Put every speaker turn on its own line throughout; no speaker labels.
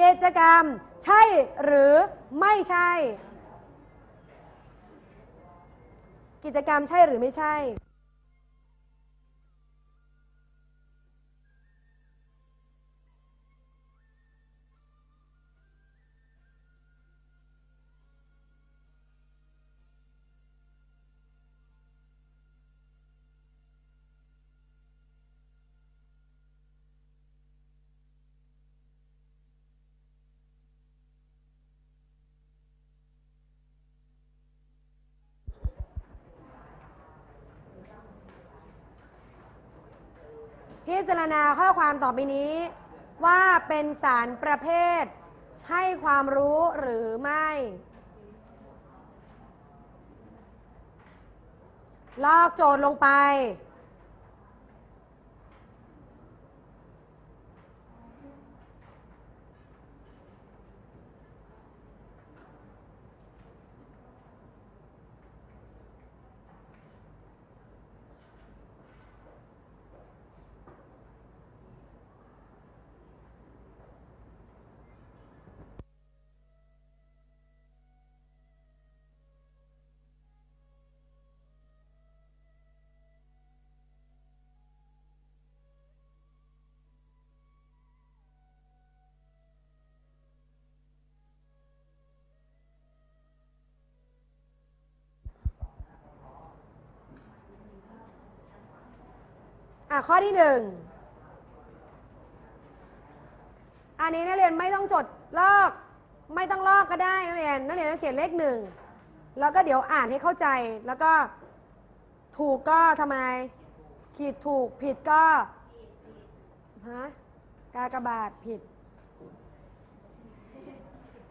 กิจกรรม ใช่หรือไม่ใช่ กิจกรรมใช่หรือไม่ใช่ พิจารณาข้อความต่อไปนี้ ว่าเป็นสารประเภท ให้ความรู้หรือไม่ ลอกโจทย์ลงไป อะข้อที่หนึ่งอันนี้นักเรียนไม่ต้องจดลอกไม่ต้องลอกก็ได้นักเรียนนักเรียนต้องเขียนเลขหนึ่งแล้วก็เดี๋ยวอ่านให้เข้าใจแล้วก็ถูกก็ทำไม ขีดถูกผิดก็ฮะกากบาทผิด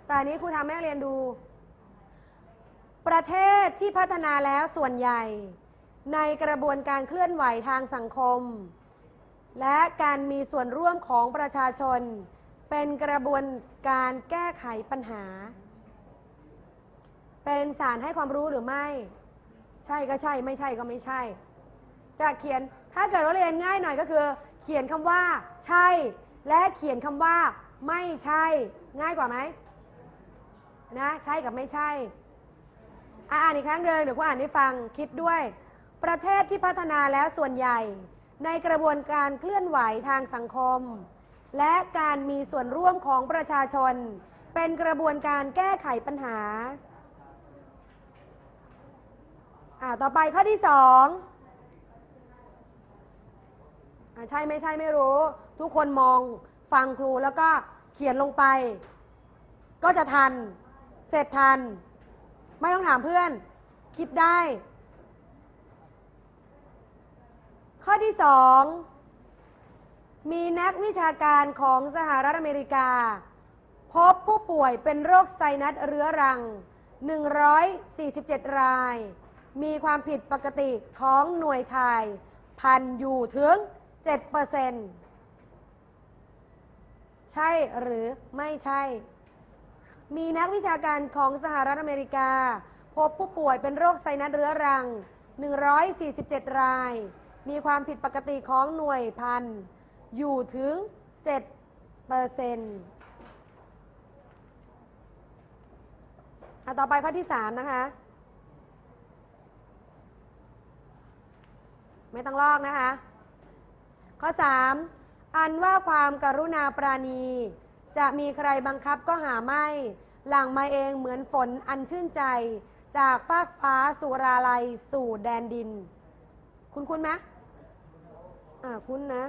แต่นนี้ครูทำให้นักเรียนดู ประเทศที่พัฒนาแล้วส่วนใหญ่ ในกระบวนการเคลื่อนไหวทางสังคม และการมีส่วนร่วมของประชาชน เป็นกระบวนการแก้ไขปัญหา เป็นสารให้ความรู้หรือไม่ ใช่ก็ใช่ไม่ใช่ก็ไม่ใช่ จะเขียนถ้าเกิดว่าเรียนง่ายหน่อยก็คือ เขียนคำว่า ใช่ และเขียนคำว่า ไม่ใช่ ง่ายกว่าไหมนะใช่กับไม่ใช่ อ่านอีกครั้งเดิมเดี๋ยวกูอ่านให้ฟังคิดด้วย ประเทศที่พัฒนาแล้วส่วนใหญ่ ในกระบวนการเคลื่อนไหวทางสังคม และการมีส่วนร่วมของประชาชน เป็นกระบวนการแก้ไขปัญหา ต่อไปข้อที่สองอใช่ไม่ใช่ไม่รู้ ทุกคนมองฟังครูแล้วก็เขียนลงไป ก็จะทัน เสร็จทัน ไม่ต้องถามเพื่อน คิดได้ ข้อที่สองมีนักวิชาการของสหรัฐอเมริกา พบผู้ป่วยเป็นโรคไซนัสเรื้อรัง 147 ราย มีความผิดปกติของหน่วยถ่าย พันอยู่ถึง 7%ใช่หรือไม่ใช่ มีนักวิชาการของสหรัฐอเมริกา พบผู้ป่วยเป็นโรคไซนัสเรื้อรัง 147 ราย มีความผิดปกติของหน่วยพันอยู่ถึง 7 เปอร์เซ็นต์ต่อไปข้อที่ 3 นะคะ ไม่ต้องลอกนะคะ ข้อ 3 อันว่าความกรุณาปราณี จะมีใครบังคับก็หาไม่ หลังมาเองเหมือนฝนอันชื่นใจ จากฟากฟ้าสุราลัยสู่แดนดิน คุณคุณไหม อ่าคุณนะ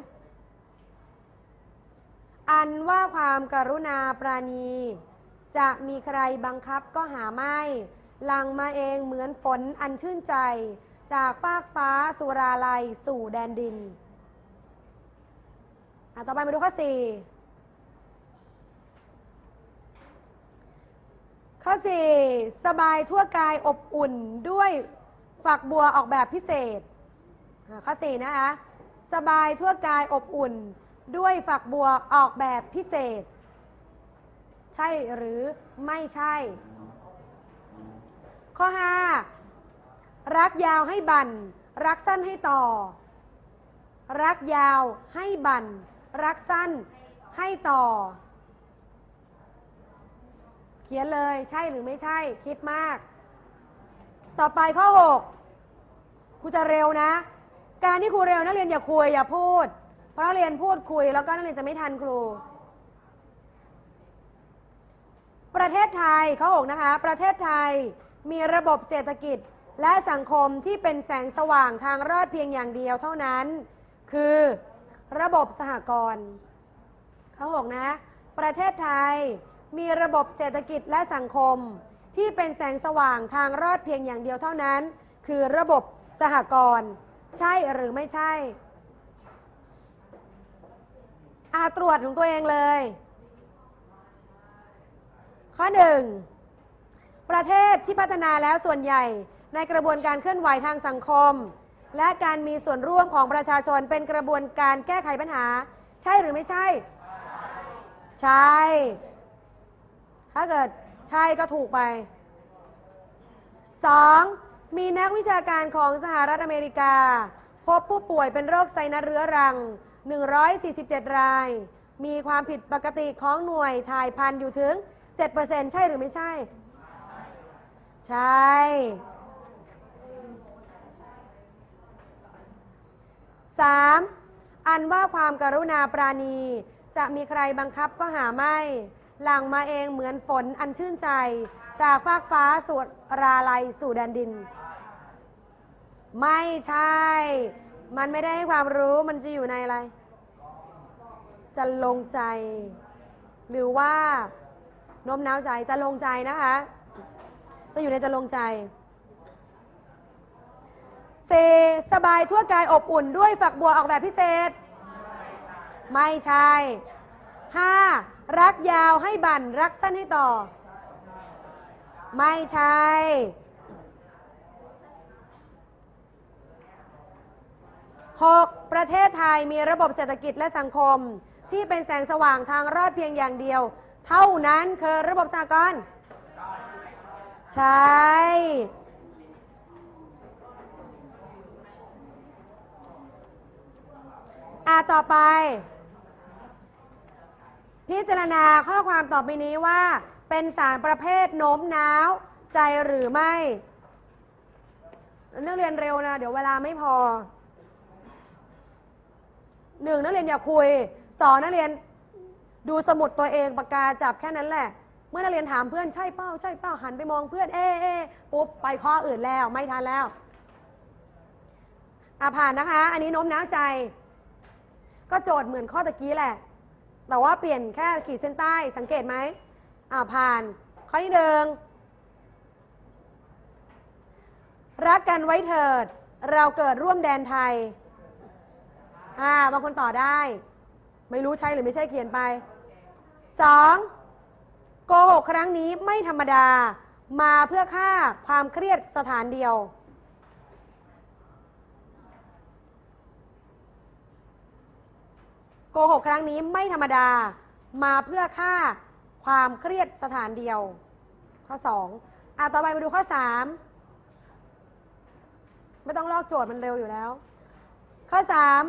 อันว่าความกรุณาปราณี จะมีใครบังคับก็หาไม่หลังมาเองเหมือนฝนอันชื่นใจ จากฟากฟ้าสุราลัยสู่แดนดิน อะ ต่อไปมาดูข้อสี่ข้อสี่สบายทั่วกายอบอุ่นด้วยฝักบัวออกแบบพิเศษอะข้อสี่นะคะ สบายทั่วกายอบอุ่น ด้วยฝักบัวออกแบบพิเศษ ใช่หรือไม่ใช่ ข้อ 5 รักยาวให้บัน รักสั้นให้ต่อ รักยาวให้บัน รักสั้นให้ต่อ เขียนเลยใช่หรือไม่ใช่ คิดมาก ต่อไปข้อ6ครูจะเร็วนะ การที่ครูเร็วนักเรียนอย่าคุยอย่าพูด เพราะนักเรียนพูดคุยแล้วก็นักเรียนจะไม่ทันครู ประเทศไทยข้อ6นะคะ ประเทศไทยมีระบบเศรษฐกิจและสังคมที่เป็นแสงสว่างทางรอดเพียงอย่างเดียวเท่านั้น คือระบบสหกรณ์ข้อ6นะ ประเทศไทยมีระบบเศรษฐกิจและสังคมที่เป็นแสงสว่างทางรอดเพียงอย่างเดียวเท่านั้น คือระบบสหกรณ์ ใช่หรือไม่ใช่อาตรวจของตัวเองเลย ข้อหนึ่งประเทศที่พัฒนาแล้วส่วนใหญ่ในกระบวนการเคลื่อนไหวทางสังคม และการมีส่วนร่วมของประชาชนเป็นกระบวนการแก้ไขปัญหา ใช่หรือไม่ใช่ ใช่ ถ้าเกิดใช่ก็ถูกไป 2. มีนักวิชาการของสหรัฐอเมริกา พบผู้ป่วยเป็นโรคไซนัสเรื้อรัง 147 ราย มีความผิดปกติของหน่วยถ่ายพันธุ์อยู่ถึง 7%ใช่หรือไม่ใช่ ใช่ 3. อันว่าความกรุณาปราณี จะมีใครบังคับก็หาไม่ หลังมาเองเหมือนฝนอันชื่นใจ จากฟากฟ้าสวดราลัยสู่แดนดิน ไม่ใช่ มันไม่ได้ให้ความรู้มันจะอยู่ในอะไร จะลงใจ หรือว่าโน้มน้าวใจจะลงใจนะคะ จะอยู่ในจะลงใจเซสบายทั่วกายอบอุ่นด้วยฝักบัวออกแบบพิเศษ ไม่ใช่ 5. รักยาวให้บั่นรักสั้นให้ต่อ ไม่ใช่ 6. ประเทศไทยมีระบบเศรษฐกิจและสังคม ที่เป็นแสงสว่างทางรอดเพียงอย่างเดียว เท่านั้นคือระบบสากลใช่ อ่าต่อไป พิจารณาข้อความต่อไปนี้ว่า เป็นสารประเภทโน้มน้าว ใจหรือไม่ นักเรียนเร็วนะ เดี๋ยวเวลาไม่พอหนึ่งนักเรียนอย่าคุยสองนักเรียนดูสมุดตัวเองปากกาจับแค่นั้นแหละ เมื่อนักเรียนถามเพื่อนใช่เป้าใช่เป้าหันไปมองเพื่อนเอ๊ะเอ๊ะปุ๊บไปข้ออื่นแล้วไม่ทันแล้วอะผ่านนะคะ อันนี้โน้มน้าวใจ ก็โจทย์เหมือนข้อตะกี้แหละ แต่ว่าเปลี่ยนแค่ขีดเส้นใต้สังเกตไหม อ่าผ่าน ข้อที่หนึ่งรักกันไว้เถิด เราเกิดร่วมแดนไทย อ่า บางคนต่อได้ ไม่รู้ใช่หรือไม่ใช่เขียนไปสองโกหกครั้งนี้ไม่ธรรมดา มาเพื่อฆ่าความเครียดสถานเดียว โกหกครั้งนี้ไม่ธรรมดา มาเพื่อฆ่า ความเครียดสถานเดียว ข้อสองอะต่อไปมาดูข้อสามไม่ต้องลอกโจทย์มันเร็วอยู่แล้ว ข้อสาม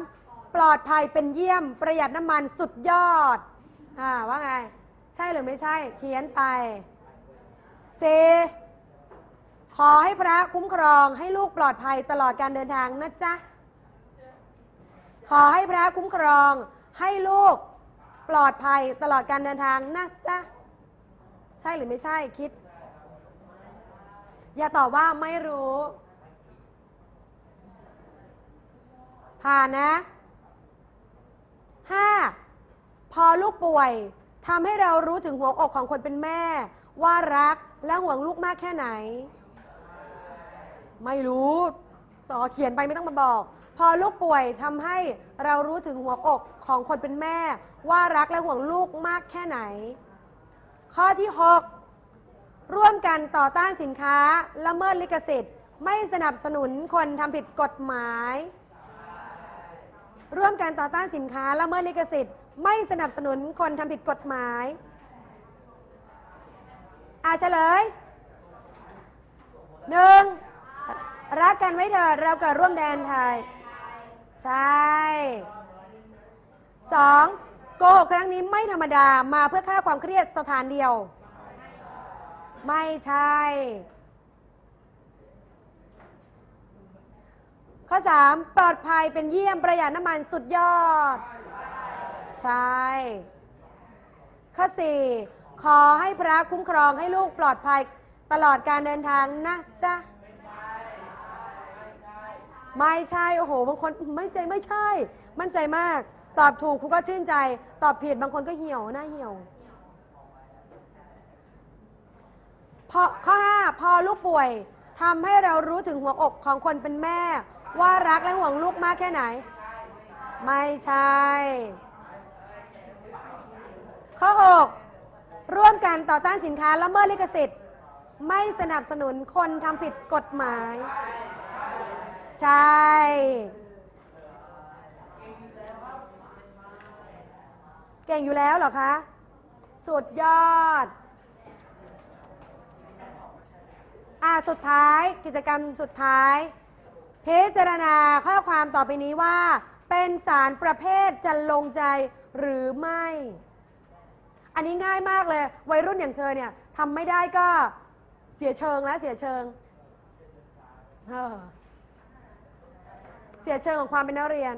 ปลอดภัยเป็นเยี่ยมประหยัดน้ำมันสุดยอด อ่าว่าไง ใช่หรือไม่ใช่ เขียนไปเซขอให้พระคุ้มครองให้ลูกปลอดภัยตลอดการเดินทางนะจ๊ะ ขอให้พระคุ้มครองให้ลูก ปลอดภัยตลอดการเดินทางนะจ๊ะ ใช่หรือไม่ใช่คิด อย่าตอบว่าไม่รู้ ผ่านนะ 5. พอลูกป่วยทำให้เรารู้ถึงหัวอกของคนเป็นแม่ ว่ารักและห่วงลูกมากแค่ไหน ไม่รู้ต่อเขียนไปไม่ต้องมาบอก พอลูกป่วยทำให้เรารู้ถึงหัวอกของคนเป็นแม่ ว่ารักและห่วงลูกมากแค่ไหน ข้อที่ 6 ร่วมกันต่อต้านสินค้าละเมิดลิขสิทธิ์ ไม่สนับสนุนคนทำผิดกฎหมาย ร่วมกันต่อต้านสินค้าละเมิดลิขสิทธิ์ ไม่สนับสนุนคนทำผิดกฎหมายอาเฉลยหนึ่งรักกันไว้เถิดเราเกิดร่วมแดนไทย ใช่สอง โกหกครั้งนี้ไม่ธรรมดามาเพื่อฆ่าความเครียดสถานเดียว ไม่ใช่ ข้อ 3 ปลอดภัยเป็นเยี่ยมประหยัดน้ำมันสุดยอด ใช่ ข้อ 4 ขอให้พระคุ้มครองให้ลูกปลอดภัยตลอดการเดินทางนะจ๊ะไม่ใช่ โอ้โห บางคนไม่ใจไม่ใช่ มั่นใจมาก ตอบถูกครูก็ชื่นใจ ตอบผิดบางคนก็เหี่ยวหน้าเหี่ยวพอข้อ5พอลูกป่วยทำให้เรารู้ถึงหัวอกของคนเป็นแม่ ว่ารักและห่วงลูกมากแค่ไหน ไม่ใช่ ข้อ6ร่วมกันต่อต้านสินค้าละเมิดลิขสิทธิ์ ไม่สนับสนุนคนทำผิดกฎหมาย ใช่ เก่งอยู่แล้วเหรอคะ สุดยอด อ่าสุดท้ายกิจกรรมสุดท้าย พิจารณาข้อความต่อไปนี้ว่า เป็นสารประเภทจะลงใจหรือไม่ อันนี้ง่ายมากเลย วัยรุ่นอย่างเธอเนี่ยทำไม่ได้ก็เสียเชิงแล้วเสียเชิงเออเสียเชิงของความเป็นนักเรียน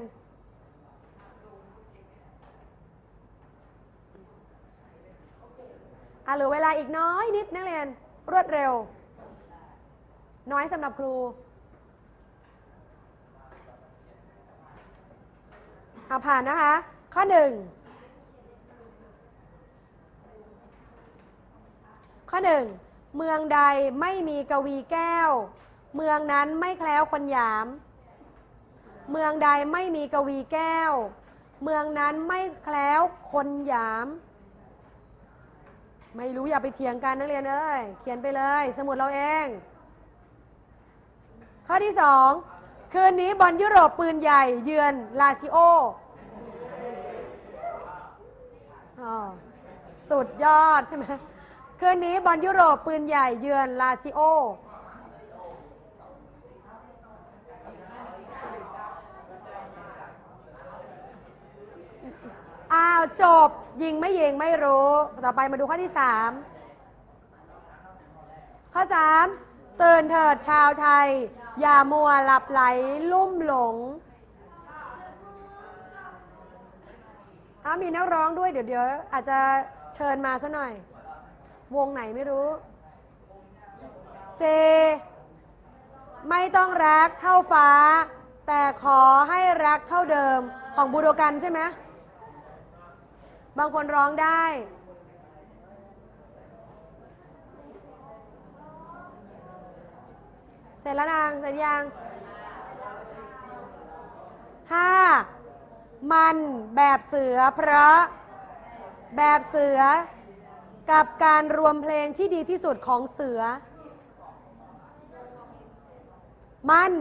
อะเหลือเวลาอีกน้อยนิดนักเรียน รวดเร็ว น้อยสำหรับครูเอาผ่านนะคะ ข้อหนึ่งข้อหนึ่งเมืองใดไม่มีกวีแก้ว เมืองนั้นไม่แคล้วคนหยาม เมืองใดไม่มีกวีแก้ว เมืองนั้นไม่แคล้วคนหยาม ไม่รู้อย่าไปเถียงกันนักเรียนเอ้ยเขียนไปเลย สมุดเราเอง ข้อที่สองคืนนี้บอลยุโรปปืนใหญ่ เยือนลาซิโออ๋อสุดยอดใช่ไหมคืนนี้บอลยุโรปปืนใหญ่เยือนลาซิโอ อ้าวจบยิงไม่ยิงไม่รู้ ต่อไปมาดูข้อที่สามข้อสามตื่นเถิดชาวไทย อย่ามัวหลับไหลลุ่มหลงอ้ามีนักร้องด้วยเดี๋ยวเดี๋ยวอาจจะเชิญมาซะหน่อย วงไหนไม่รู้เซไม่ต้องรักเท่าฟ้า แต่ขอให้รักเท่าเดิมของบูโดกันใช่ไหม บางคนร้องได้ เสร็จแล้วนางเสร็จยังห้ามันแบบเสือเพราะ แบบเสือ กับการรวมเพลงที่ดีที่สุดของเสือ มัน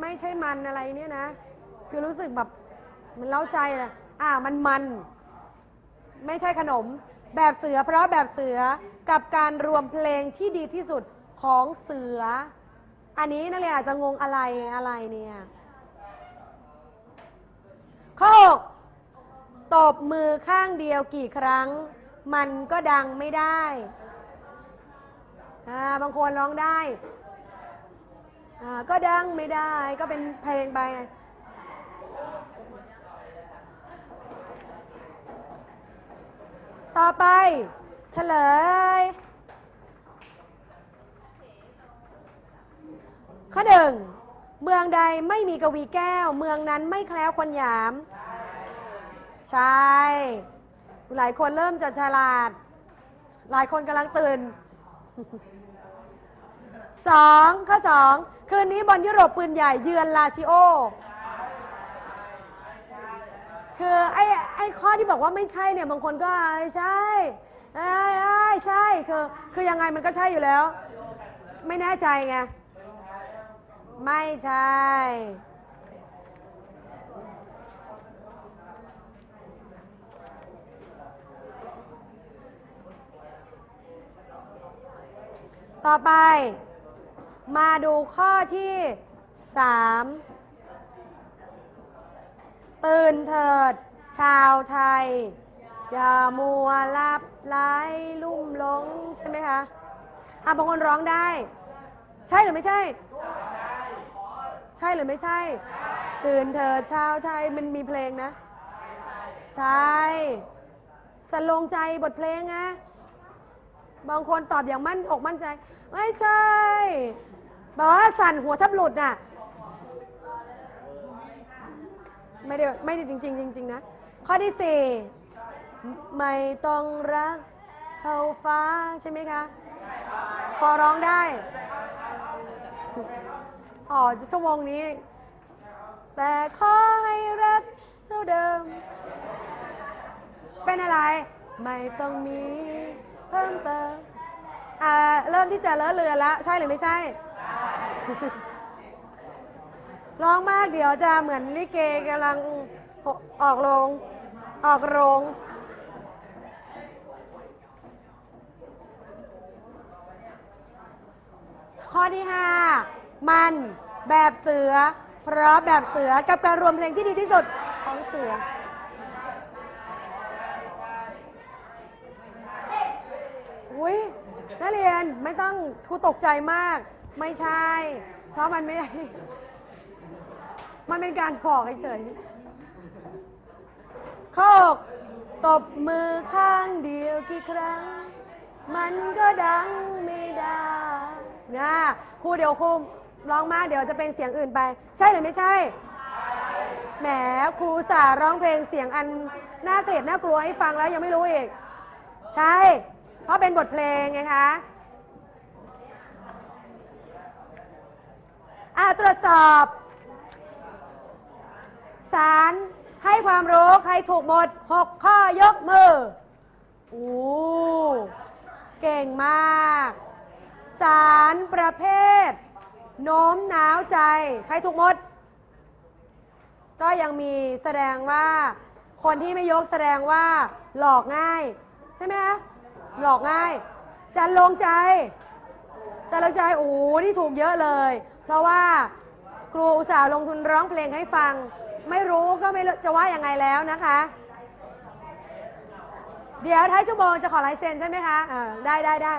ไม่ใช่มันอะไรเนี่ยนะ คือรู้สึกแบบ มันเล้าใจนะอ่ามันมัน ไม่ใช่ขนม แบบเสือเพราะแบบเสือกับการรวมเพลงที่ดีที่สุดของเสือ อันนี้นักเรียนอาจจะงงอะไรอะไรเนี่ยข้อหกตบมือข้างเดียวกี่ครั้ง มันก็ดังไม่ได้อ่าบางคนร้องได้อ่าก็ดังไม่ได้ก็เป็นเพลงไป ต่อไปเฉลย ข้อหนึ่งเมืองใดไม่มีกวีแก้ว เมืองนั้นไม่แคล้วคนหยาม ใช่ หลายคนเริ่มจะฉลาด หลายคนกำลังตื่นสองข้อสองคืนนี้บอลยุโรปปืนใหญ่เยือนลาซิโอ คือไอ้ไอ้ข้อที่บอกว่าไม่ใช่เนี่ยบางคนก็อ่ใช่ไอ้ไอ้ใช่คือคือยังไงมันก็ใช่อยู่แล้ว ไม่แน่ใจไงไม่ใช่ ต่อไป มาดูข้อที่สาม ตื่นเถิด ชาวไทย อย่ามัวหลับไหลลุ่มหลงใช่ไหมคะอะบางคนร้องได้ ใช่หรือไม่ใช่ ใช่หรือไม่ใช่ ตื่นเธอชาวไทยมันมีเพลงนะ ใช่สลงใจบทเพลงนะบางคนตอบอย่างมั่นอกมั่นใจ ไม่ใช่บอกว่าสั่นหัวทับหลุดน่ะ ไม่ได้ไม่ได้จริง ๆ จริง ๆ นะ ข้อที่สี่ไม่ต้องรักเท่าฟ้าใช่ไหมคะ พอร้องได้ อ๋อชั่วโมงนี้ แต่ขอให้รักเท่าเดิม เป็นอะไร ไม่ต้องมีเพิ่มเติม อ่า เริ่มที่จะเลอะเลือนแล้ว ใช่หรือไม่ใช่ ร้องมากเดี๋ยวจะเหมือนลิเกกำลังออกโรงออกโรงข้อที่ 5 มันแบบเสือ เพราะแบบเสือกับการรวมเพลงที่ดีที่สุดของเสืออุ้ยนักเรียนไม่ต้องทูตกใจมาก ไม่ใช่ เพราะมันไม่ได้ มันเป็นการบอกเฉยๆข้อหกตบมือข้างเดียวกี่ครั้ง มันก็ดังไม่ได้นะครูเดี๋ยวครูร้องมากเดี๋ยวจะเป็นเสียงอื่นไป ใช่หรือไม่ใช่ แหมครูสาร้องเพลงเสียงอันน่าเกลียดน่ากลัวให้ฟังแล้วยังไม่รู้อีก ใช่ เพราะเป็นบทเพลงไงคะอ่าตรวจสอบ สารให้ความรู้ใครถูกหมด 6 ข้อยกมือโอ้เก่งมาก สารประเภท โน้มน้าวใจ ใครถูกหมด ก็ยังมีแสดงว่า คนที่ไม่ยกแสดงว่า หลอกง่าย ใช่ไหมคะหลอกง่าย จันลงใจ จันลงใจโอ้โหนี่ถูกเยอะเลย เพราะว่าครูอุตส่าห์ลงทุนร้องเพลงให้ฟัง ไม่รู้ก็ไม่รู้จะว่ายังไงแล้วนะคะ เดี๋ยวท้ายชั่วโมงจะขอลายเซ็นใช่ไหมคะได้ได้ได้